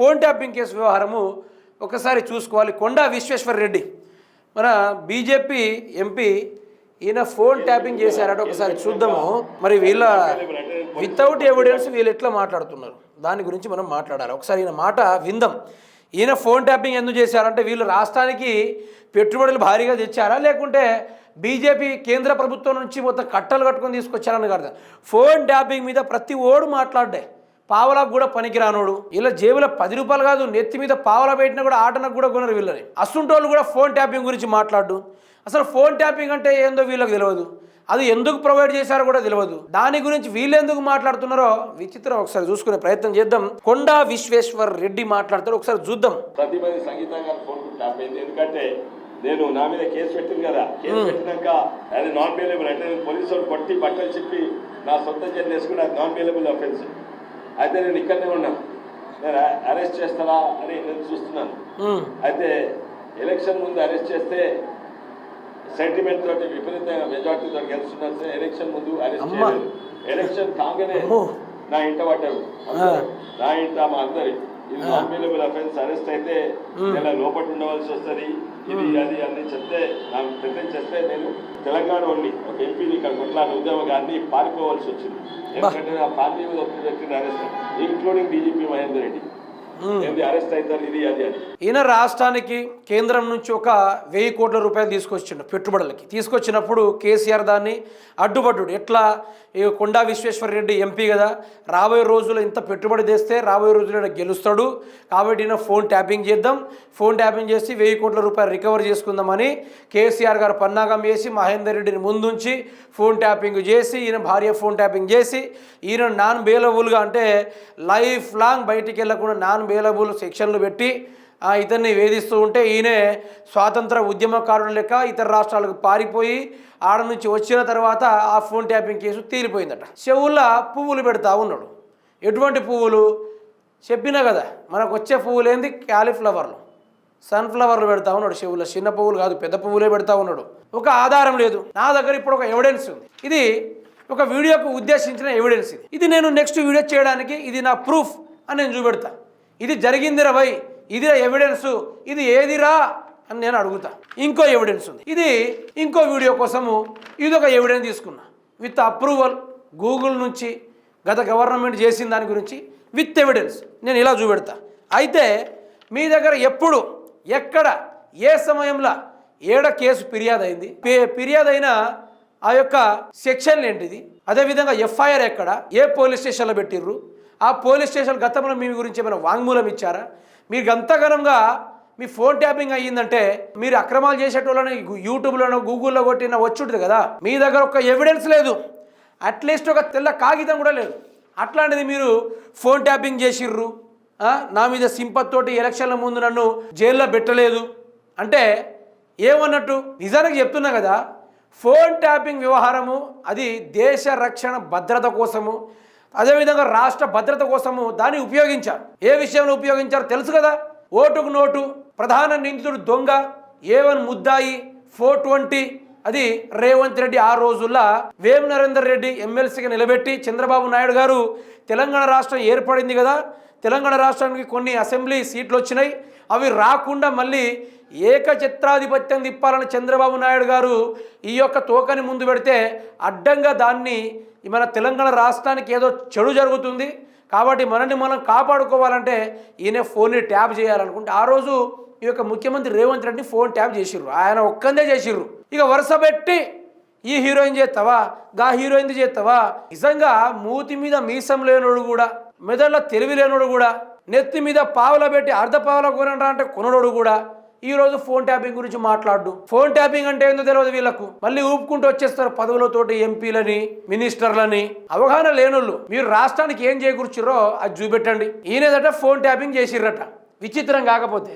Phone tapping case వ్యవహారము ఒకసారి చూసుకోవాలి. కొండా విశ్వేశ్వర్ రెడ్డి. మన బీజేపీ ఎంపీ ఈయన ఫోన్ ట్యాపింగ్ చేశారట ఒకసారి చూద్దాము. మరి వీళ్ళ వితౌట్ ఎవిడెన్స్ వీళ్ళు ఎట్లా మాట్లాడుతున్నారు? దాని గురించి మనం మాట్లాడాలి. ఒకసారి ఈయన మాట విందాం. ఈయన ఫోన్ ట్యాపింగ్ ఎందుకు చేశారంటే వీళ్ళు రాష్ట్రానికి పెట్టుబడులు భారీగా తెచ్చారా? లేకుంటే బీజేపీ కేంద్ర ప్రభుత్వం నుంచి మొత్తం కట్టలు కట్టుకొని తీసుకొచ్చారని కాదు. ఫోన్ ట్యాపింగ్ మీద ప్రతి ఓడు మాట్లాడే పావలకు కూడా పనికిరానోడు. ఇలా జేబులో పది రూపాయలు కాదు నెత్తి మీద పావలా పెట్టినా కూడా ఆటనకు కూడా కొనరు వీళ్ళని. అసుంటోళ్ళు కూడా ఫోన్ ట్యాపింగ్ గురించి మాట్లాడు అసలు ఫోన్ ట్యాపింగ్ అంటే ఏందో వీళ్ళకి తెలియదు అది ఎందుకు ప్రొవైడ్ చేశారో కూడా తెలియదు దాని గురించి వీళ్ళు ఎందుకు మాట్లాడుతున్నారో విచిత్రం ఒకసారి చూసుకునే ప్రయత్నం చేద్దాం. కొండా విశ్వేశ్వర్ రెడ్డి మాట్లాడతారు ఒకసారి చూద్దాం. ప్రతిపది సంగీత గారు ఫోన్ ట్యాప్ అయింది. ఎందుకంటే నేను నా మీద కేసు పెట్టింది కదా. కేసు పెట్టినాక అది నాన్ బెయిలబుల్ అంటే నేను పోలీసు వాళ్ళు కొట్టి బట్టలు చెప్పి నా సొంత వేసుకుని అది నాన్ బెయిలబుల్ అఫెన్స్ అయితే నేను ఇక్కడనే ఉన్నా నేను అరెస్ట్ చేస్తారా అని నేను చూస్తున్నాను అయితే ఎలక్షన్ ముందు అరెస్ట్ చేస్తే సెంటిమెంట్ తోటి విపరీతంగా మెజార్టీ తోటి గెలుస్తున్నారు ఎలక్షన్ ముందు అరెస్ట్. చేయలేదు ఎలక్షన్ కాగానే. నా ఇంట అందరూ. నా ఇంట మా అందరి ఇది బెయిలబుల్ అఫెన్స్ అరెస్ట్ అయితే ఇలా లోపల ఉండవలసి వస్తుంది. ఇది అది అన్ని చెప్తే నాకు ప్రిటెండ్ చేస్తే నేను తెలంగాణ ఉండి ఒక ఎంపీని ఇక్కడ కొట్లాడిన ఉద్యమ గారిని పారిపోవాల్సి వచ్చింది. ఎందుకంటే నా పార్టీ మీద ఒత్తిడి పెట్టిన arrest including DGP Mahender Reddy. Arrest అవుతారు ఇది అది అని ఈయన రాష్ట్రానికి కేంద్రం నుంచి ఒక వెయ్యి కోట్ల రూపాయలు తీసుకొచ్చిండు పెట్టుబడులకి. తీసుకొచ్చినప్పుడు కేసీఆర్ దాన్ని అడ్డుపడ్డు ఎట్లా? ఈ కొండా విశ్వేశ్వర రెడ్డి ఎంపీ కదా రాబోయే రోజుల్లో ఇంత పెట్టుబడి తెస్తే రాబోయే రోజుల్లో గెలుస్తాడు. కాబట్టి ఈయన ఫోన్ ట్యాపింగ్ చేద్దాం. ఫోన్ ట్యాపింగ్ చేసి వెయ్యి కోట్ల రూపాయలు రికవర్ చేసుకుందామని కేసీఆర్ గారు పన్నాగం చేసి మహేందర్ రెడ్డిని ముందుంచి ఫోన్ ట్యాపింగ్ చేసి ఈయన భార్య ఫోన్ ట్యాపింగ్ చేసి ఈయన నాన్ బేలబుల్గా అంటే లైఫ్ లాంగ్ బయటికి వెళ్ళకుండా నాన్ బేలబుల్ సెక్షన్లు పెట్టి ఆ, ఇతన్ని వేధిస్తూ ఉంటే ఈయనే స్వాతంత్ర ఉద్యమకారుడు లెక్క ఇతర రాష్ట్రాలకు పారిపోయి ఆడ నుంచి వచ్చిన తర్వాత ఆ ఫోన్ ట్యాపింగ్ కేసు తీరిపోయిందట. చెవుల్లో పువ్వులు పెడతా ఉన్నాడు. ఎటువంటి పువ్వులు? చెప్పినా కదా మనకు వచ్చే పువ్వులు ఏంది క్యాలీఫ్లవర్లు. సన్ఫ్లవర్లు పెడతా ఉన్నాడు చెవుల్లో. చిన్న పువ్వులు కాదు పెద్ద పువ్వులే పెడతా ఉన్నాడు. ఒక ఆధారం లేదు. నా దగ్గర ఇప్పుడు ఒక ఎవిడెన్స్ ఉంది. ఇది ఒక వీడియోకు ఉద్దేశించిన ఎవిడెన్స్ ఇది. ఇది నేను నెక్స్ట్ వీడియో చేయడానికి ఇది నా ప్రూఫ్ అని నేను చూపెడతా. ఇది జరిగిందిరా భయ్ ఇదిరా ఎవిడెన్స్ ఇది ఏదిరా అని నేను అడుగుతా. ఇంకో ఎవిడెన్స్ ఉంది. ఇది ఇంకో వీడియో కోసము ఇది ఒక ఎవిడెన్స్ తీసుకున్నా. విత్ అప్రూవల్ గూగుల్ నుంచి గత గవర్నమెంట్ చేసిన దాని గురించి విత్ ఎవిడెన్స్ నేను ఇలా చూపెడతా. అయితే మీ దగ్గర ఎప్పుడు ఎక్కడ ఏ సమయంలో ఏడ కేసు ఫిర్యాదు అయింది ఫిర్యాదు అయిన ఆ యొక్క సెక్షన్ ఏంటిది? అదేవిధంగా ఎఫ్ఐఆర్ ఎక్కడ? ఏ పోలీస్ స్టేషన్లో పెట్టిర్రు? ఆ పోలీస్ స్టేషన్ గతంలో మీ గురించి ఏమైనా వాంగ్మూలం ఇచ్చారా? మీరు గంతగనంగా మీ ఫోన్ ట్యాపింగ్ అయ్యిందంటే మీరు అక్రమాలు చేసేటోళ్ళని యూట్యూబ్లోనో గూగుల్లో కొట్టిన వచ్చుంటుంది కదా? మీ దగ్గర ఒక ఎవిడెన్స్ లేదు. అట్లీస్ట్ ఒక తెల్ల కాగితం కూడా లేదు. అట్లాంటిది మీరు ఫోన్ ట్యాపింగ్ చేసిర్రు. నా మీద సింపత్తోటి ఎలక్షన్ల ముందు నన్ను జైల్లో పెట్టలేదు. అంటే ఏమన్నట్టు? నిజానికి చెప్తున్నా కదా ఫోన్ ట్యాపింగ్ వ్యవహారము అది దేశ రక్షణ భద్రత కోసము. అదేవిధంగా రాష్ట్ర భద్రత కోసము దాన్ని ఉపయోగించారు. ఏ విషయంలో ఉపయోగించారు తెలుసు కదా? ఓటుకు నోటు ప్రధాన నిందితుడు దొంగ ఏవన్ ముద్దాయి ఫోర్ ట్వంటీ అది రేవంత్ రెడ్డి ఆ రోజుల్లో వేము నరేందర్ రెడ్డి ఎమ్మెల్సీగా నిలబెట్టి చంద్రబాబు నాయుడు గారు తెలంగాణ రాష్ట్రం ఏర్పడింది కదా? తెలంగాణ రాష్ట్రానికి కొన్ని అసెంబ్లీ సీట్లు వచ్చినాయి. అవి రాకుండా మళ్ళీ ఏకచిత్రాధిపత్యం తిప్పాలని చంద్రబాబు నాయుడు గారు ఈ యొక్క తోకని ముందు పెడితే అడ్డంగా దాన్ని మన తెలంగాణ రాష్ట్రానికి ఏదో చెడు జరుగుతుంది కాబట్టి మనల్ని మనం కాపాడుకోవాలంటే ఈయన ఫోన్ని ట్యాప్ చేయాలనుకుంటే ఆ రోజు ఈ యొక్క ముఖ్యమంత్రి రేవంత్ రెడ్డి ఫోన్ ట్యాప్ చేసిర్రు. ఆయన ఒక్కందే చేసిర్రు. ఇక వరుస పెట్టి ఈ హీరోయిన్ చేస్తావా? గా హీరోయిన్ చేస్తావా? నిజంగా మూతి మీద మీసం లేనోడు కూడా మెదడులో తెలివి లేనోడు కూడా నెత్తి మీద పావుల పెట్టి అర్ధ పావుల కొనరా అంటే కొనడోడు కూడా ఈ రోజు ఫోన్ ట్యాపింగ్ గురించి మాట్లాడు. ఫోన్ ట్యాపింగ్ అంటే ఏందో తెలియదు వీళ్ళకు. మళ్ళీ ఊపుకుంటూ వచ్చేస్తారు పదవులతోటి ఎంపీలని మినిస్టర్లని. అవగాహన లేనోళ్ళు మీరు రాష్ట్రానికి ఏం చేకూర్చురో అది చూపెట్టండి. ఈయనదట ఫోన్ ట్యాపింగ్ చేసిర్రట. విచిత్రం కాకపోతే